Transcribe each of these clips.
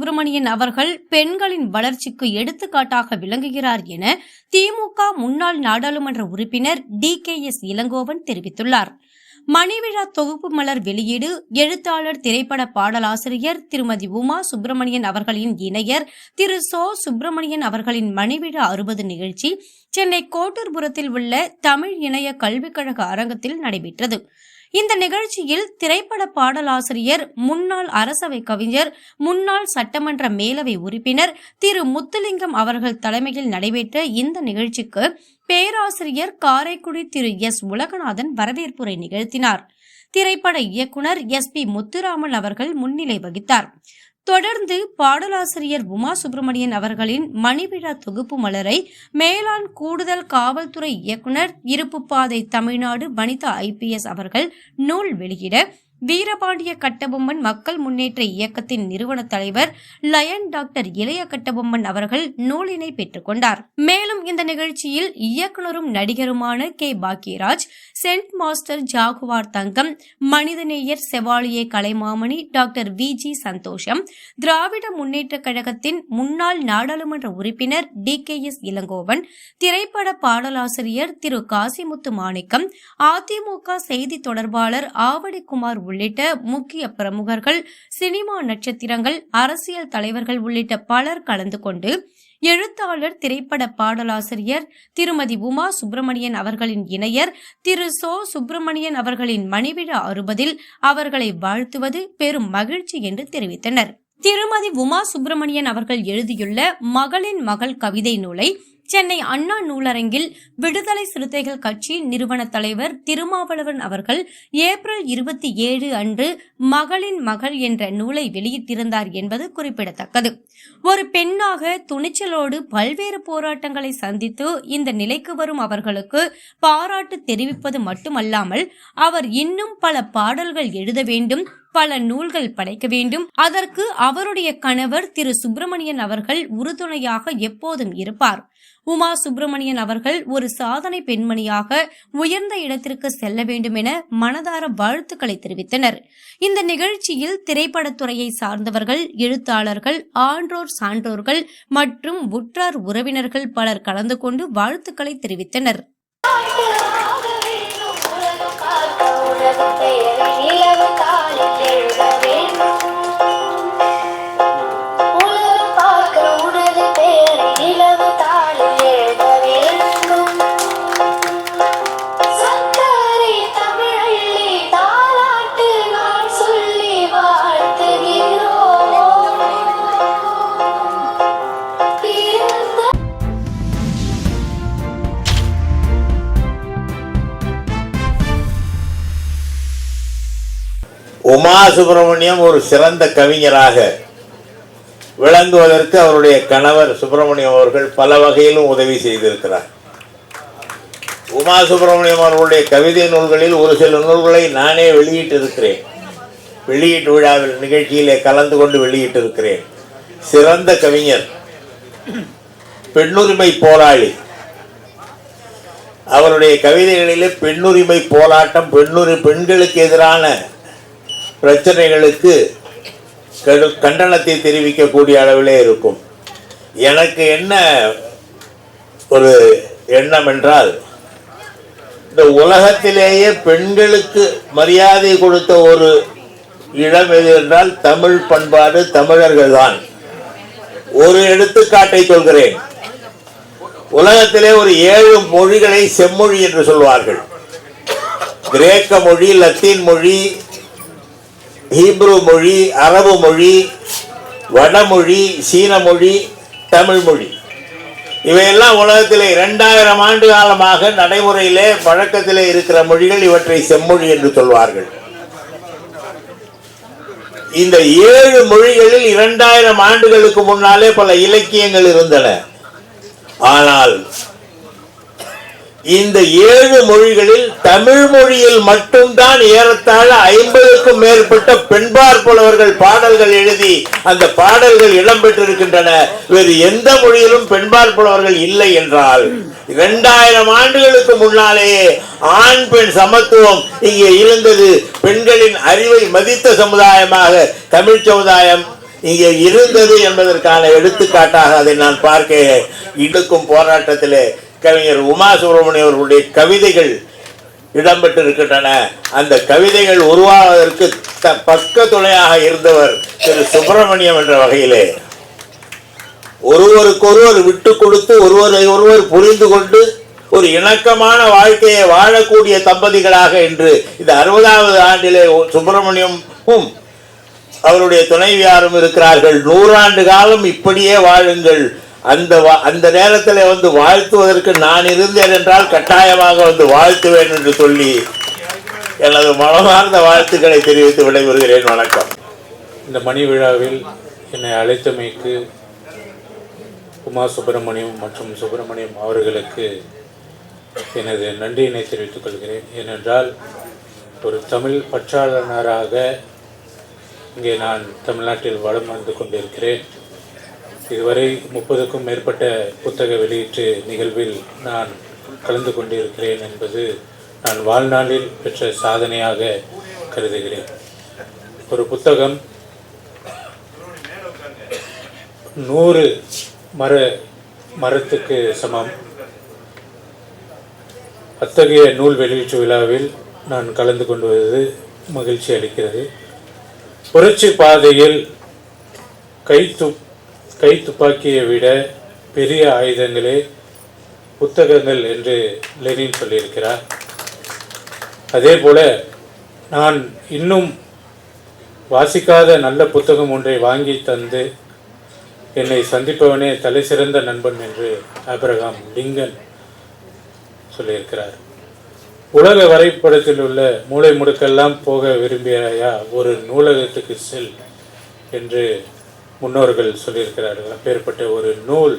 சுப்பிரமணியன் அவர்கள் பெண்களின் வளர்ச்சிக்கு எடுத்துக்காட்டாக விளங்குகிறார் என திமுக முன்னாள் நாடாளுமன்ற உறுப்பினர் டி கே எஸ் இளங்கோவன் தெரிவித்துள்ளார். மணிவிழா தொகுப்பு மலர் வெளியீடு எழுத்தாளர் திரைப்பட பாடலாசிரியர் திருமதி உமா சுப்பிரமணியன் அவர்களின் இணையர் திரு சோ சுப்பிரமணியன் அவர்களின் மணிவிழா அறுபது நிகழ்ச்சி சென்னை கோட்டூர்புரத்தில் உள்ள தமிழ் இணைய கல்விக்கழக அரங்கத்தில் நடைபெற்றது. இந்த நிகழ்ச்சியில் திரைப்பட பாடலாசிரியர் முன்னாள் அரசவை கவிஞர் முன்னாள் சட்டமன்ற மேலவை உறுப்பினர் திரு முத்துலிங்கம் அவர்கள் தலைமையில் நடைபெற்ற இந்த நிகழ்ச்சிக்கு பேராசிரியர் காரைக்குடி திரு எஸ். உலகநாதன் வரவேற்புரை நிகழ்த்தினார். திரைப்பட இயக்குனர் எஸ். பி. முத்துராமன் அவர்கள் முன்னிலை வகித்தார். தொடர்ந்து பாடலாசிரியர் உமா சுப்பிரமணியன் அவர்களின் மணிவிழா தொகுப்பு மலரை மேலாண் கூடுதல் காவல்துறை இயக்குனர் இருப்புப்பாதை தமிழ்நாடு வனிதா ஐபிஎஸ் அவர்கள் நூல் வெளியிட வீரபாண்டிய கட்டபொம்மன் மக்கள் முன்னேற்ற இயக்கத்தின் நிறுவன தலைவர் லயன் டாக்டர் இளைய கட்டபொம்மன் அவர்கள் நூலினை பெற்றுக்கொண்டார் மேலும் இந்த நிகழ்ச்சியில் இயக்குனரும் நடிகருமான K. Bhagyaraj stunt master Jaguar Thangam மனிதநேயர் Chevalier Kalaimamani doctor V. G. Santhosham Dravida Munnetra கழகத்தின் முன்னாள் நாடாளுமன்ற உறுப்பினர் டி. கே. எஸ். இளங்கோவன் திரைப்பட பாடலாசிரியர் திரு. காசிமுத்து மாணிக்கம் அதிமுக செய்தி தொடர்பாளர் ஆவடிக்குமார் உள்ளிட்ட முக்கிய பிரமுகர்கள் சினிமா நட்சத்திரங்கள் அரசியல் தலைவர்கள் உள்ளிட்ட பலர் கலந்து கொண்டு எழுத்தாளர் திரைப்பட பாடலாசிரியர் திருமதி உமா சுப்பிரமணியன் அவர்களின் இணையர் திரு சோ சுப்பிரமணியன் அவர்களின் மணிவிழா அறுபதில் அவர்களை வாழ்த்துவது பெரும் மகிழ்ச்சி என்று தெரிவித்தனர். திருமதி உமா சுப்பிரமணியன் அவர்கள் எழுதியுள்ள மகளின் மகள் கவிதை நூலை சென்னை அண்ணா நூலரங்கில் விடுதலை சிறுத்தைகள் கட்சி நிறுவன தலைவர் திருமாவளவன் அவர்கள் ஏப்ரல் இருபத்தி ஏழு அன்று மகளின் மகள் என்ற நூலை வெளியிட்டிருந்தார் என்பது குறிப்பிடத்தக்கது. ஒரு பெண்ணாக துணிச்சலோடு பல்வேறு போராட்டங்களை சந்தித்து இந்த நிலைக்கு வரும் அவர்களுக்கு பாராட்டு தெரிவிப்பது மட்டுமல்லாமல் அவர் இன்னும் பல பாடல்கள் எழுத வேண்டும் பல நூல்கள் படைக்க வேண்டும். அதற்கு அவருடைய கணவர் திரு சுப்பிரமணியன் அவர்கள் உறுதுணையாக எப்போதும் இருப்பார். உமா சுப்பிரமணியன் அவர்கள் ஒரு சாதனை பெண்மணியாக உயர்ந்த இடத்திற்கு செல்ல வேண்டும் என மனதார வாழ்த்துக்களை தெரிவித்தனர். இந்த நிகழ்ச்சியில் திரைப்படத்துறையை சார்ந்தவர்கள் எழுத்தாளர்கள் ஆன்றோர் சான்றோர்கள் மற்றும் உற்றார் உறவினர்கள் பலர் கலந்து கொண்டு வாழ்த்துக்களை தெரிவித்தனர். சக்கரை சுப்பிரமணியம் ஒரு சிறந்த கவிஞராக விளங்குவதற்கு அவருடைய கணவர் சுப்பிரமணியம் அவர்கள் பல வகையிலும் உதவி செய்திருக்கிறார். உமா சுப்பிரமணியம் அவர்களுடைய கவிதை நூல்களில் ஒரு சில நூல்களை நானே வெளியிட்டிருக்கிறேன். வெளியீட்டு விழாவில் நிகழ்ச்சியிலே கலந்து கொண்டு வெளியிட்டிருக்கிறேன். சிறந்த கவிஞர் பெண்ணுரிமை போராளி. அவருடைய கவிதைகளிலே பெண்ணுரிமை போராட்டம் பெண்ணுரி பெண்களுக்கு எதிரான பிரச்சனைகளுக்கு கடு- கண்டனத்தை தெரிவிக்கக்கூடிய அளவிலே இருக்கும். எனக்கு என்ன ஒரு எண்ணம் என்றால் இந்த உலகத்திலேயே பெண்களுக்கு மரியாதை கொடுத்த ஒரு இடம் எது என்றால் தமிழ் பண்பாடு தமிழர்கள் தான். ஒரு எடுத்துக்காட்டை சொல்கிறேன். உலகத்திலே ஒரு ஏழு மொழிகளை செம்மொழி என்று சொல்வார்கள். கிரேக்க மொழி லத்தீன் மொழி ஹீப்ரு மொழி அரபு மொழி வடமொழி சீன மொழி தமிழ் மொழி. இவையெல்லாம் உலகத்தில் இரண்டாயிரம் ஆண்டு காலமாக நடைமுறையிலே பழக்கத்திலே இருக்கிற மொழிகள் இவற்றை செம்மொழி என்று சொல்வார்கள். இந்த ஏழு மொழிகளில் இரண்டாயிரம் ஆண்டுகளுக்கு முன்னாலே பல இலக்கியங்கள் இருந்தன. ஆனால் இந்த ஏழு மொழிகளில் தமிழ் மொழியில் மட்டும்தான் ஏறத்தாழ ஐம்பதுக்கும் மேற்பட்ட பெண்பார் புலவர்கள் பாடல்கள் எழுதி அந்த பாடல்கள் இடம்பெற்றிருக்கின்றன வேறு எந்த மொழியிலும் பெண்பார் புலவர்கள் இல்லை என்றால் இரண்டாயிரம் ஆண்டுகளுக்கு முன்னாலேயே ஆண் பெண் சமத்துவம் இங்கே இருந்தது. பெண்களின் அறிவை மதித்த சமுதாயமாக தமிழ் சமுதாயம் இங்கே இருந்தது என்பதற்கான எடுத்துக்காட்டாக அதை நான் பார்க்க இடுக்கும் போராட்டத்திலே கவிஞர் உமா சுப்பிரமணியம் அவர்களுடைய கவிதைகள் இடம்பெற்றிருக்கின்றன. அந்த கவிதைகள் உருவாவதற்கு த பக்க துணையாக இருந்தவர் திரு சுப்பிரமணியம் என்ற வகையிலே. ஒருவருக்கொருவர் விட்டு கொடுத்து ஒருவரை ஒருவர் புரிந்து கொண்டு ஒரு இணக்கமான வாழ்க்கையை வாழக்கூடிய தம்பதிகளாக இன்று இந்த அறுபதாவது ஆண்டிலே சுப்பிரமணியமும் அவருடைய துணைவியாரும் இருக்கிறார்கள். நூறாண்டு காலம் இப்படியே வாழுங்கள். அந்த வா- அந்த நேரத்தில் வந்து வாழ்த்துவதற்கு நான் இருந்தேன் என்றால் கட்டாயமாக வந்து வாழ்த்துவேன் என்று சொல்லி எனது மனமார்ந்த வாழ்த்துக்களை தெரிவித்து விடைபெறுகிறேன். வணக்கம். இந்த மணி விழாவில் என்னை அழைத்தமைக்கு உமா சுப்பிரமணியம் மற்றும் சுப்பிரமணியம் அவர்களுக்கு எனது நன்றியினை தெரிவித்துக் கொள்கிறேன். ஏனென்றால் ஒரு தமிழ் பற்றாளனராக இங்கே நான் தமிழ்நாட்டில் வளம் வந்து கொண்டிருக்கிறேன். இதுவரை முப்பதுக்கும் மேற்பட்ட புத்தக வெளியீட்டு நிகழ்வில் நான் கலந்து கொண்டிருக்கிறேன் என்பது நான் வாழ்நாளில் பெற்ற சாதனையாக கருதுகிறேன். ஒரு புத்தகம் நூறு மர மரத்துக்கு சமம். அத்தகைய நூல் வெளியீட்டு விழாவில் நான் கலந்து கொண்டுவது மகிழ்ச்சி அளிக்கிறது. புரட்சி பாதையில் கை கை துப்பாக்கியை விட பெரிய ஆயுதங்களே புத்தகங்கள் என்று லெனின் சொல்லியிருக்கிறார். அதே போல நான் இன்னும் வாசிக்காத நல்ல புத்தகம் ஒன்றை வாங்கி தந்து என்னை சந்திப்பவனே தலை சிறந்த நண்பன் என்று அப்ரஹாம் லிங்கன் சொல்லியிருக்கிறார். உலக வரைபடத்தில் உள்ள மூளை முடுக்கெல்லாம் போக விரும்பியாயா ஒரு நூலகத்துக்கு செல் என்று முன்னோர்கள் சொல்லியிருக்கிறார்கள். அப்பேற்பட்ட ஒரு நூல்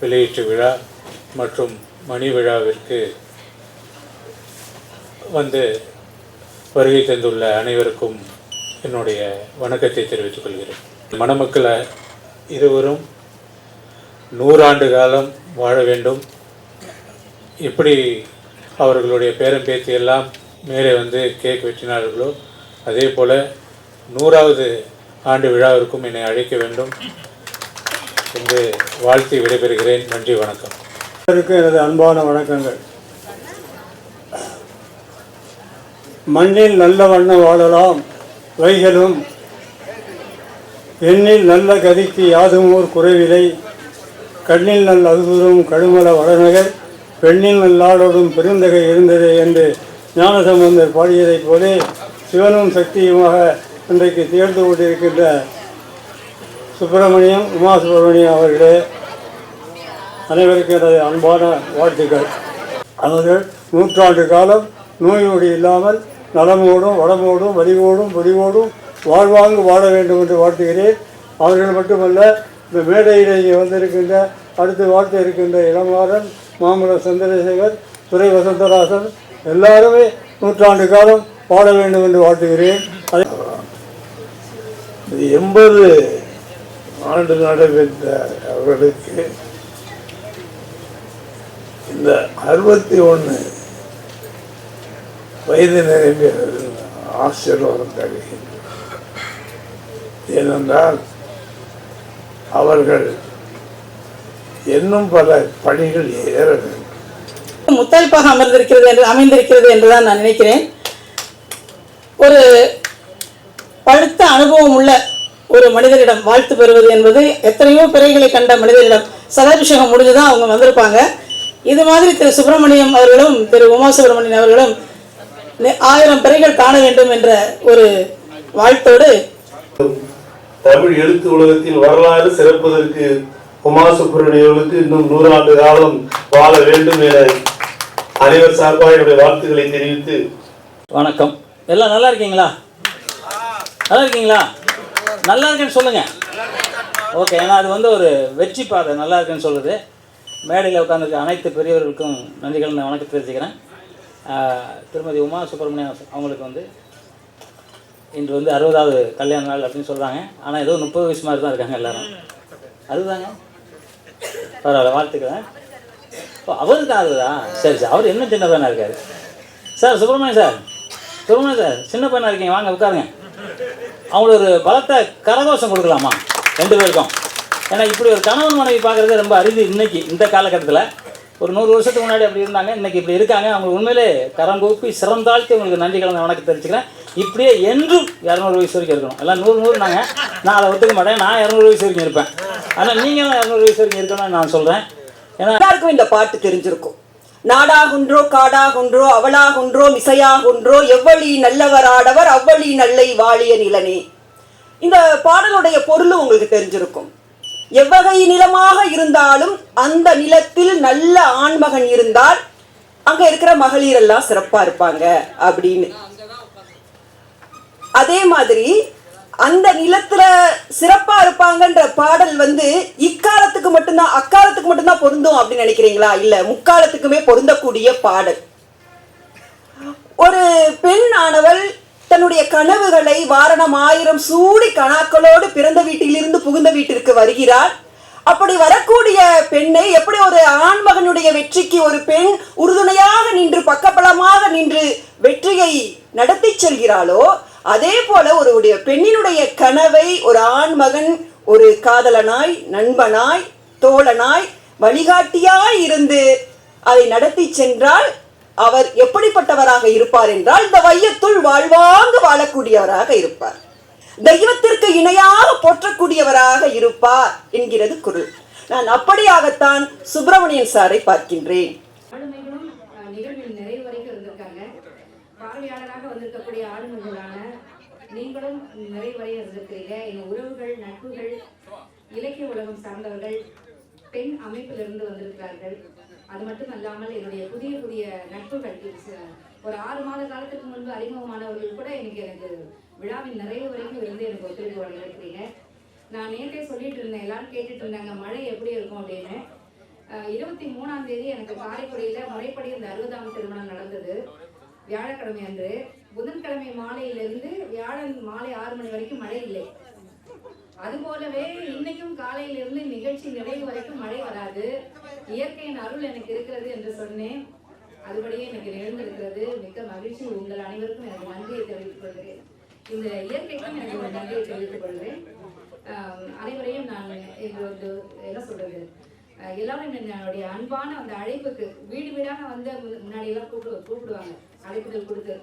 வெளியீட்டு விழா மற்றும் மணி விழாவிற்கு வந்து வருகை தந்துள்ள அனைவருக்கும் என்னுடைய வணக்கத்தை தெரிவித்துக் கொள்கிறேன். மணமக்கள் இருவரும் நூறாண்டு காலம் வாழ வேண்டும். எப்படி அவர்களுடைய பேரன் பேத்தியெல்லாம் மேலே வந்து கேக் வெட்டினார்களோ அதே போல் நூறாவது ஆண்டு விழாவிற்கும் என்னை அழைக்க வேண்டும் என்று வாழ்த்தி விடைபெறுகிறேன். நன்றி வணக்கம். எனது அன்பான வணக்கங்கள். மண்ணில் நல்ல வண்ணம் வாழலாம் வைகளும். எண்ணில் நல்ல கதிக்கு யாதுமோர் குறைவிலை கண்ணில் நல் அகுதுரும் கடுமல வடநகர் பெண்ணில் நல்லாடோடும் பெருந்தகை இருந்தது என்று ஞானசம்பந்தர் பாடியதைப் போலே சிவனும் சக்தியுமாக இன்றைக்கு திகழ்ந்து கொண்டிருக்கின்ற சுப்பிரமணியம் உமா சுப்பிரமணியம் அவர்களே அனைவருக்கும் எனது அன்பான வாழ்த்துக்கள். அவர்கள் நூற்றாண்டு காலம் நோய் நொடி இல்லாமல் நலமோடும் வளமோடும் வலிவோடும் பொலிவோடும் வாழ்வாங்கு வாழ வேண்டும் என்று வாழ்த்துகிறேன். அவர்கள் மட்டுமல்ல இந்த மேடையில் இங்கே வந்திருக்கின்ற அடுத்து வாழ்த்து இருக்கின்ற இளமாறன் மாமல்லர் சந்திரசேகர் துரை வசந்தராசன் எல்லாருமே நூற்றாண்டு காலம் வாழ வேண்டும் என்று வாழ்த்துகிறேன். எண்பது ஆண்டு நடைபெற்ற அவர்களுக்கு இந்த அறுபத்தி ஒன்று வயது நிரம்பிய ஆசீர்வாதம் தருகின்றனர் ஏனென்றால் அவர்கள் இன்னும் பல பணிகள் ஏற வேண்டும். முத்தாய்ப்பாக அமர்ந்திருக்கிறது என்று அமைந்திருக்கிறது என்றுதான் நான் நினைக்கிறேன். ஒரு பழுத்த அனுபவம் உள்ள ஒரு மனிதரிடம் வாழ்த்து பெறுவது என்பது எத்தனையோ பிறைகளை கண்ட மனிதரிடம் சதாபிஷேகம் முடிஞ்சுதான் அவங்க வந்திருப்பாங்க. இது மாதிரி திரு சுப்பிரமணியம் அவர்களும் திரு உமா சுப்பிரமணியன் அவர்களும் ஆயிரம் பிறைகள் காண வேண்டும் என்ற ஒரு வாழ்த்தோடு தமிழ் எழுத்து உலகத்தில் வரலாறு சிறப்பதற்கு உமா சுப்பிரமணியர்களுக்கு இன்னும் நூறாண்டு காலம் வாழ வேண்டும் என அனைவர் சார்பாக என்னுடைய வாழ்த்துக்களை தெரிவித்து வணக்கம். எல்லாம் நல்லா இருக்கீங்களா? நல்லா இருக்கீங்களா நல்லா இருக்குன்னு சொல்லுங்க. ஓகே ஏன்னா அது வந்து ஒரு வெற்றி பாதை நல்லா இருக்குன்னு சொல்லுது. மேடையில் உட்காந்துருக்க அனைத்து பெரியவர்களுக்கும் நன்றிகள் நான் வணக்கம் தெரிவிச்சுக்கிறேன். திருமதி உமா சுப்பிரமணியம் அவங்களுக்கு வந்து இன்று வந்து அறுபதாவது கல்யாண நாள் அப்படின்னு சொல்கிறாங்க ஆனால் ஏதோ முப்பது வயசு மாதிரி தான் இருக்காங்க எல்லாரும். அதுதாங்க. பரவாயில்ல வாழ்த்துக்கிறேன் ஓ அவருக்கு ஆகுதா சரி சார் அவர் இன்னும் சின்ன பையனாக இருக்காரு. Sir Subramaniam sir. Subramaniam sir சின்ன பையனாக இருக்கீங்க. வாங்க உட்காருங்க. அவங்களுக்கு ஒரு பலத்த கரகோஷம் கொடுக்கலாமா? ரெண்டு பேருக்கும். ஏன்னா இப்படி ஒரு கணவன் மனைவி பார்க்குறது ரொம்ப அரிது இன்னைக்கு இந்த காலகட்டத்தில். ஒரு நூறு வருஷத்துக்கு முன்னாடி அப்படி இருந்தாங்க இன்னைக்கு இப்படி இருக்காங்க. அவங்க உண்மையிலே கரம் கூப்பி சிறந்தாழ்த்தி உங்களுக்கு நன்றி கலந்த வணக்கம் தெரிவிச்சுக்கிறேன். இப்படியே என்றும் இரநூறு வயசு வரைக்கும் இருக்கணும். எல்லாம் நூறு நூறு நாங்கள் நான் அதை ஒத்துக்க மாட்டேன். நான் இரநூறு வயசு வரைக்கும் இருப்பேன். ஆனால் நீங்கள் இரநூறு வயசு வரைக்கும் இருக்கணும்னு நான் சொல்கிறேன் ஏன்னா எல்லாருக்கும் இந்த பாட்டு தெரிஞ்சிருக்கும். நாடாகுன்றோ காடாகுன்றோ அவளாகுன்றோ மிசையாகுன்றோ எவ்வளி நல்லவராடவர் அவ்வளி நல்லை வாழிய நிலனே. இந்த பாடலுடைய பொருளும் உங்களுக்கு தெரிஞ்சிருக்கும். எவ்வகை நிலமாக இருந்தாலும் அந்த நிலத்தில் நல்ல ஆண்மகன் இருந்தால் அங்க இருக்கிற மகளிர் எல்லாம் சிறப்பா இருப்பாங்க அப்படின்னு. அதே மாதிரி அந்த நிலத்துல சிறப்பா இருப்பாங்கன்ற பாடல் வந்து இக்காலத்துக்கு மட்டும்தான் அக்காலத்துக்கு மட்டும்தான் பொருந்தும் அப்படின்னு நினைக்கிறீங்களா? இல்ல முக்காலத்துக்குமே பொருந்தக்கூடிய பாடல். ஒரு பெண் ஆனவள் தன்னுடைய கனவுகளை வாரணம் ஆயிரம் சூடி கணாக்களோடு பிறந்த வீட்டிலிருந்து புகுந்த வீட்டிற்கு வருகிறாள். அப்படி வரக்கூடிய பெண்ணை எப்படி ஒரு ஆண்மகனுடைய வெற்றிக்கு ஒரு பெண் உறுதுணையாக நின்று பக்கபலமாக நின்று வெற்றியை நடத்தி செல்கிறாளோ அதே போல ஒருவருடைய பெண்ணினுடைய கனவை ஒரு ஆண் மகன் ஒரு காதலனாய் நண்பனாய் தோழனாய் வழிகாட்டியாய் இருந்து அதை நடத்தி சென்றால் அவர் எப்படிப்பட்டவராக இருப்பார் என்றால் இந்த வையத்துள் வாழ்வாங்கு வாழக்கூடியவராக இருப்பார். தெய்வத்திற்கு இணையாக போற்றக்கூடியவராக இருப்பார் என்கிறது குரல். நான் அப்படியாகத்தான் சுப்பிரமணியன் சாரை பார்க்கின்றேன். பார்வையாளராக வந்திருக்கக்கூடிய ஆளுநர்களான நீங்களும் நிறைய வரை இருக்கிறீங்க எங்க உறவுகள் நட்புகள் இலக்கிய உலகம் சார்ந்தவர்கள் பெண் அமைப்பிலிருந்து வந்திருக்கிறார்கள். அது மட்டும் அல்லாமல் என்னுடைய புதிய புதிய நட்புகள். ஒரு ஆறு மாத காலத்துக்கு முன்பு அறிமுகமானவர்கள் கூட எனக்கு எனக்கு விழாவின் நிறைய வரைக்கும் இருந்து எனக்கு ஒத்துழைப்பு வழங்கியிருக்கிறீங்க. நான் நேற்றே சொல்லிட்டு இருந்தேன் எல்லாரும் கேட்டுட்டு இருந்தாங்க மழை எப்படி இருக்கும் அப்படின்னு. இருபத்தி மூணாம் தேதி எனக்கு காரைக்குடியில முறைப்படி இந்த அறுபதாம் திருமணம் நடந்தது. வியாழக்கிழமை அன்று புதன்கிழமை மாலையிலிருந்து வியாழன் மாலை ஆறு மணி வரைக்கும் மழை இல்லை. அதுபோலவே இன்னைக்கும் காலையிலிருந்து நிகழ்ச்சி நிறைவு வரைக்கும் மழை வராது. இயற்கையின் அருள் எனக்கு இருக்கிறது என்று சொன்னேன். அதுபடியே எனக்கு நிகழ்ந்திருக்கிறது. மிக்க மகிழ்ச்சி. உங்கள் அனைவருக்கும் எனக்கு நன்றியை தெரிவித்துக் கொள்கிறேன். இந்த இயற்கைக்கும் எனக்கு ஒரு நன்றியை தெரிவித்துக் கொள்கிறேன். அனைவரையும் நான் இது வந்து என்ன சொல்றது? எல்லாரும் என்னுடைய அன்பான அந்த அழைப்புக்கு வீடு வீடாக வந்து முன்னாடி எல்லாம் கூப்பிடு கூப்பிடுவாங்க. அழைப்புகள் கொடுத்து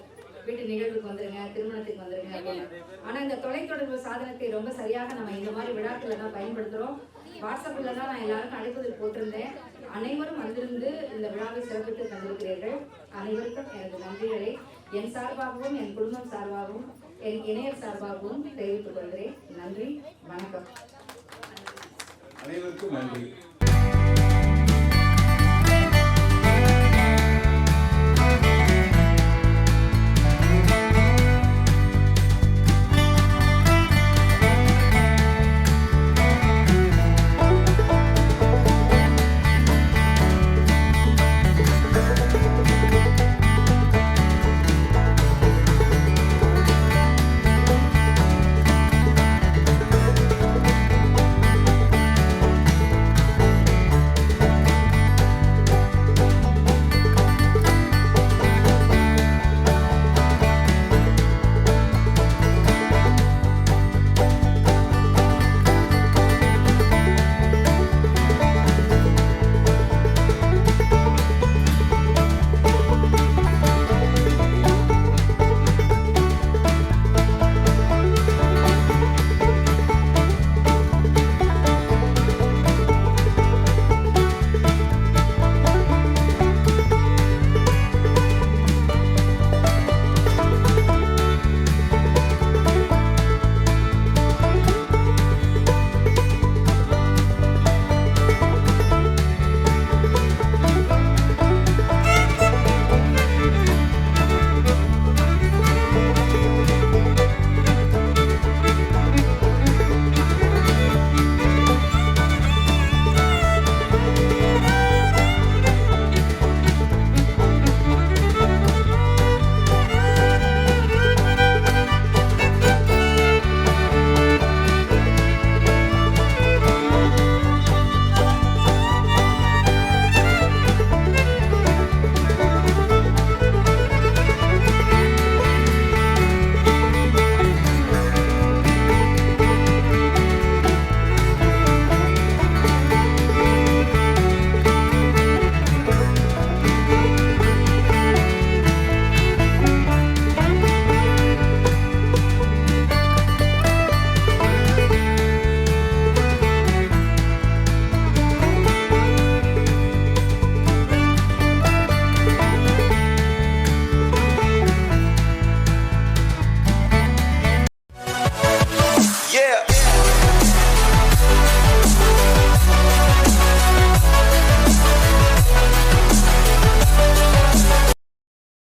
வீட்டு நிகழ்வுக்கு வந்துருங்க திருமணத்துக்கு வந்துருங்க அப்படின்னு. ஆனால் இந்த தொலைத்தொடர்பு சாதனத்தை ரொம்ப சரியாக நம்ம இந்த மாதிரி விழாக்களை தான் பயன்படுத்துகிறோம் வாட்ஸ்அப்பில் தான் நான் எல்லாருக்கும் அழைப்புதல் போட்டிருந்தேன். அனைவரும் வந்திருந்து இந்த விழாவை சிறப்பித்து தந்திருக்கிறீர்கள். அனைவருக்கும் எனது நன்றிகளை என் சார்பாகவும் என் குடும்பம் சார்பாகவும் என் இணையர் சார்பாகவும் தெரிவித்துக் கொள்கிறேன். நன்றி வணக்கம். அனைவருக்கும் நன்றி.